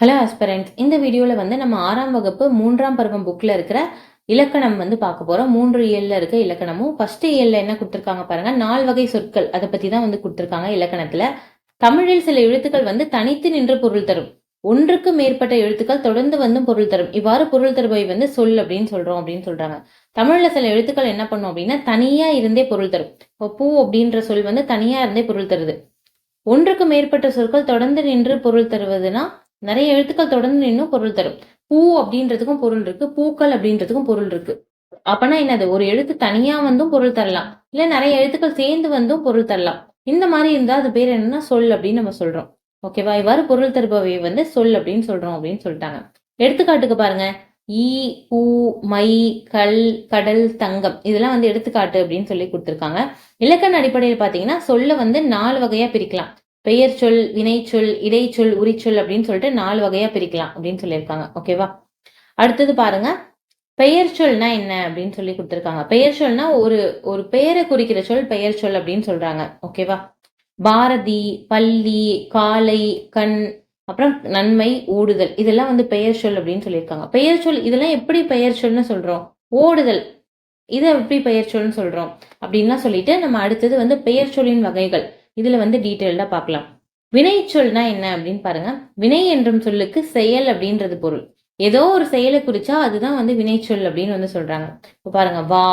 Hello ஆஸ்பரண்ட்ஸ் இந்த வீடியோவில் வந்து நம்ம ஆறாம் வகுப்பு மூன்றாம் பருவம் புக்கில் இருக்கிற இலக்கணம் வந்து பார்க்க போகிறோம் மூன்று இயலில் இருக்க இலக்கணமும் ஃபஸ்ட்டு இயலில் என்ன கொடுத்துருக்காங்க பாருங்கள் நால் வகை சொற்கள். அதை பற்றி தான் வந்து கொடுத்துருக்காங்க இலக்கணத்தில். தமிழில் சில எழுத்துக்கள் வந்து தனித்து நின்று பொருள் தரும். ஒன்றுக்கு மேற்பட்ட எழுத்துக்கள் தொடர்ந்து வந்து பொருள் தரும். இவ்வாறு பொருள் தருபவை வந்து சொல் அப்படின்னு சொல்கிறோம் அப்படின்னு சொல்கிறாங்க தமிழில் சில எழுத்துக்கள் என்ன பண்ணும் அப்படின்னா தனியாக இருந்தே பொருள் தரும். இப்போ பூ அப்படின்ற சொல் வந்து தனியாக இருந்தே பொருள் தருது. ஒன்றுக்கு மேற்பட்ட சொற்கள் தொடர்ந்து நின்று பொருள் தருவதுன்னா நிறைய எழுத்துக்கள் தொடர்ந்து நின்னும் பொருள் தரும். பூ அப்படின்றதுக்கும் பொருள் இருக்கு. பூக்கள் அப்படின்றதுக்கும் பொருள் இருக்கு. அப்பனா என்னது? ஒரு எழுத்து தனியா வந்தும் பொருள் தரலாம். இல்ல நிறைய எழுத்துக்கள் சேர்ந்து வந்தும் பொருள் தரலாம். இந்த மாதிரி இருந்தா அது பேர் என்னன்னா சொல் அப்படின்னு நம்ம சொல்றோம். ஓகேவா இவ்வாறு பொருள் தருபவை வந்து சொல் அப்படின்னு சொல்றோம் அப்படின்னு சொல்லிட்டாங்க. எடுத்துக்காட்டுக்கு பாருங்க. ஈ பூ மை கல் கடல் தங்கம். இதெல்லாம் வந்து எடுத்துக்காட்டு அப்படின்னு சொல்லி கொடுத்துருக்காங்க. இலக்கண அடிப்படையில் பார்த்தீங்கன்னா சொல்ல வந்து நாலு வகையா பிரிக்கலாம். பெயர் சொல் வினைச்சொல் இடைச்சொல் உரிச்சொல் அப்படின்னு சொல்லிட்டு நாலு வகையா பிரிக்கலாம் அப்படின்னு சொல்லியிருக்காங்க. ஓகேவா அடுத்தது பாருங்க. பெயர் சொல்னா என்ன அப்படின்னு சொல்லி கொடுத்துருக்காங்க. பெயர் சொல்னா ஒரு ஒரு பெயரை குறிக்கிற சொல் பெயர் சொல் அப்படின்னு சொல்றாங்க. ஓகேவா பாரதி பள்ளி காலை கண் அப்புறம் நன்மை ஊடுதல் இதெல்லாம் வந்து பெயர் சொல் அப்படின்னு சொல்லியிருக்காங்க. பெயர் சொல் இதெல்லாம் எப்படி பெயர் சொல்னு சொல்றோம்? ஓடுதல். இதை எப்படி பெயர் சொல்னு சொல்றோம்? அப்படின்லாம் சொல்லிட்டு நம்ம அடுத்தது வந்து பெயர் சொல்லின் வகைகள். இதில் வந்து டீட்டெயில்டாக பார்க்கலாம். வினை சொல்னா என்ன அப்படின்னு பாருங்க. வினை என்றும் சொல்லுக்கு செயல் அப்படின்றது பொருள். ஏதோ ஒரு செயலை குறிச்சா அதுதான் வந்து வினைச்சொல் அப்படின்னு வந்து சொல்றாங்க. இப்போ பாருங்க வா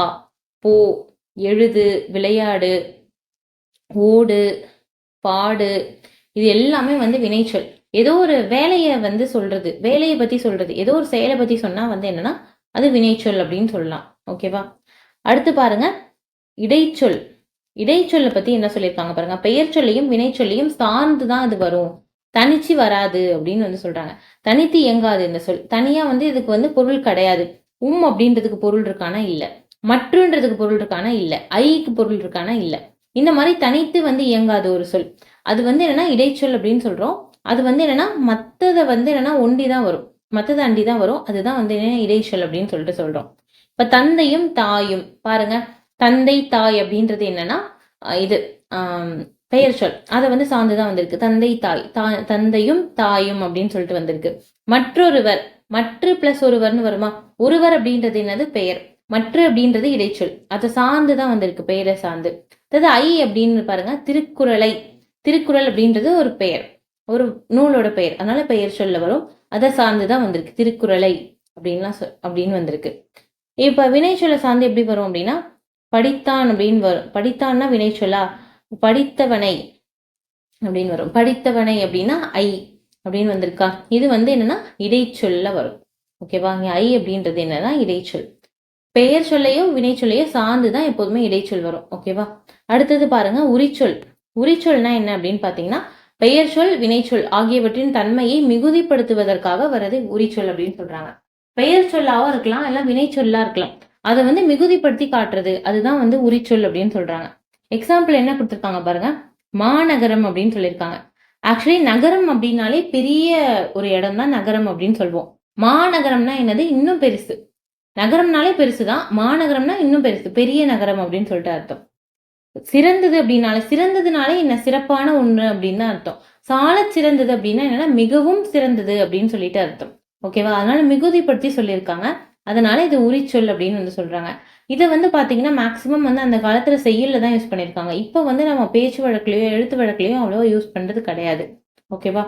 போ எழுது விளையாடு ஓடு பாடு இது எல்லாமே வந்து வினைச்சொல் ஏதோ ஒரு வேலையை வந்து சொல்றது வேலையை பத்தி சொல்றது ஏதோ ஒரு செயலை பத்தி சொன்னா வந்து என்னன்னா அது வினைச்சொல் அப்படின்னு சொல்லலாம். ஓகேவா? அடுத்து பாருங்க இடைச்சொல். இடைச்சொல்லை பற்றி என்ன சொல்லியிருக்காங்க பாருங்க. பெயர் சொல்லையும் வினைச்சொல்லையும் சார்ந்து தான் அது வரும். தனிச்சு வராது அப்படின்னு வந்து சொல்றாங்க. தனித்து இயங்காது இந்த சொல். தனியா வந்து இதுக்கு வந்து பொருள் கிடையாது. உம் அப்படின்றதுக்கு பொருள் இருக்கானா? இல்ல. மற்றுன்றதுக்கு பொருள் இருக்கானா? இல்ல. ஐக்கு பொருள் இருக்கானா? இல்ல. இந்த மாதிரி தனித்து வந்து இயங்காது ஒரு சொல். அது வந்து என்னன்னா இடைச்சொல் அப்படின்னு சொல்றோம். அது வந்து என்னன்னா மத்ததை வந்து என்னன்னா ஒண்டி தான் வரும். மத்தது அண்டி தான் வரும். அதுதான் வந்து என்ன இடைச்சொல் அப்படின்னு சொல்லிட்டு சொல்றோம். இப்ப தந்தையும் தாயும் பாருங்க. தந்தை தாய் அப்படின்றது என்னன்னா இது பெயர் சொல். அதை வந்து சார்ந்துதான் வந்திருக்கு. தந்தை தாய் தா தந்தையும் தாயும் அப்படின்னு சொல்லிட்டு வந்திருக்கு. மற்றொருவர் மற்ற பிளஸ் ஒருவர்னு வருமா? ஒருவர் அப்படின்றது என்னது? பெயர். மற்ற அப்படின்றது இடைச்சொல். அதை சார்ந்து தான் வந்திருக்கு பெயரை சார்ந்து. அதாவது ஐ அப்படின்னு பாருங்க திருக்குறளை. திருக்குறள் அப்படின்றது ஒரு பெயர். ஒரு நூலோட பெயர். அதனால பெயர் சொல்ல வரும். அதை சார்ந்து தான் வந்திருக்கு. திருக்குறளை அப்படின்லாம் சொல் அப்படின்னு வந்திருக்கு. இப்ப வினை சொல்ல சார்ந்து எப்படி வரும் அப்படின்னா படித்தான் அப்படின்னு வரும். படித்தான்னா வினை சொல்லா. படித்தவனை அப்படின்னு வரும். படித்தவனை அப்படின்னா ஐ அப்படின்னு வந்திருக்கா. இது வந்து என்னன்னா இடைச்சொல்ல வரும். ஓகேவா இங்கே ஐ அப்படின்றது என்னன்னா இடைச்சொல். பெயர் சொல்லையோ வினை சொல்லையோ சார்ந்து தான் எப்போதுமே இடைச்சொல் வரும். ஓகேவா அடுத்தது பாருங்க உரிச்சொல். உரிச்சொல்னா என்ன அப்படின்னு பார்த்தீங்கன்னா பெயர் சொல் வினைச்சொல் ஆகியவற்றின் தன்மையை மிகுதிப்படுத்துவதற்காக வரது உரிச்சொல் அப்படின்னு சொல்றாங்க. பெயர் சொல்லாவும் இருக்கலாம் இல்லை வினைச்சொல்லா இருக்கலாம். அதை வந்து மிகுதிப்படுத்தி காட்டுறது. அதுதான் வந்து உரிச்சொல் அப்படின்னு சொல்றாங்க. எக்ஸாம்பிள் என்ன கொடுத்துருக்காங்க பாருங்க. மாநகரம் அப்படின்னு சொல்லியிருக்காங்க. ஆக்சுவலி நகரம் அப்படின்னாலே பெரிய ஒரு இடம் தான் நகரம் அப்படின்னு சொல்லுவோம் மாநகரம்னா என்னது? இன்னும் பெருசு. நகரம்னாலே பெருசு தான் மாநகரம்னா இன்னும் பெருசு. பெரிய நகரம் அப்படின்னு சொல்லிட்டு அர்த்தம். சிறந்தது அப்படின்னாலே சிறந்ததுனாலே என்ன? சிறப்பான ஒண்ணு அப்படின்னு தான் அர்த்தம். சால சிறந்தது அப்படின்னா என்னன்னா மிகவும் சிறந்தது அப்படின்னு சொல்லிட்டு அர்த்தம். ஓகேவா அதனால மிகுதிப்படுத்தி சொல்லியிருக்காங்க. அதனால இது உரிச்சொல் அப்படின்னு வந்து சொல்றாங்க. இதை வந்து பாத்தீங்கன்னா மேக்ஸிமம் வந்து அந்த காலத்துல செய்யல தான் யூஸ் பண்ணியிருக்காங்க இப்போ வந்து நம்ம பேச்சு வழக்குலயோ எழுத்து வழக்குலையோ அவ்வளோ யூஸ் பண்றது கிடையாது. ஓகேவா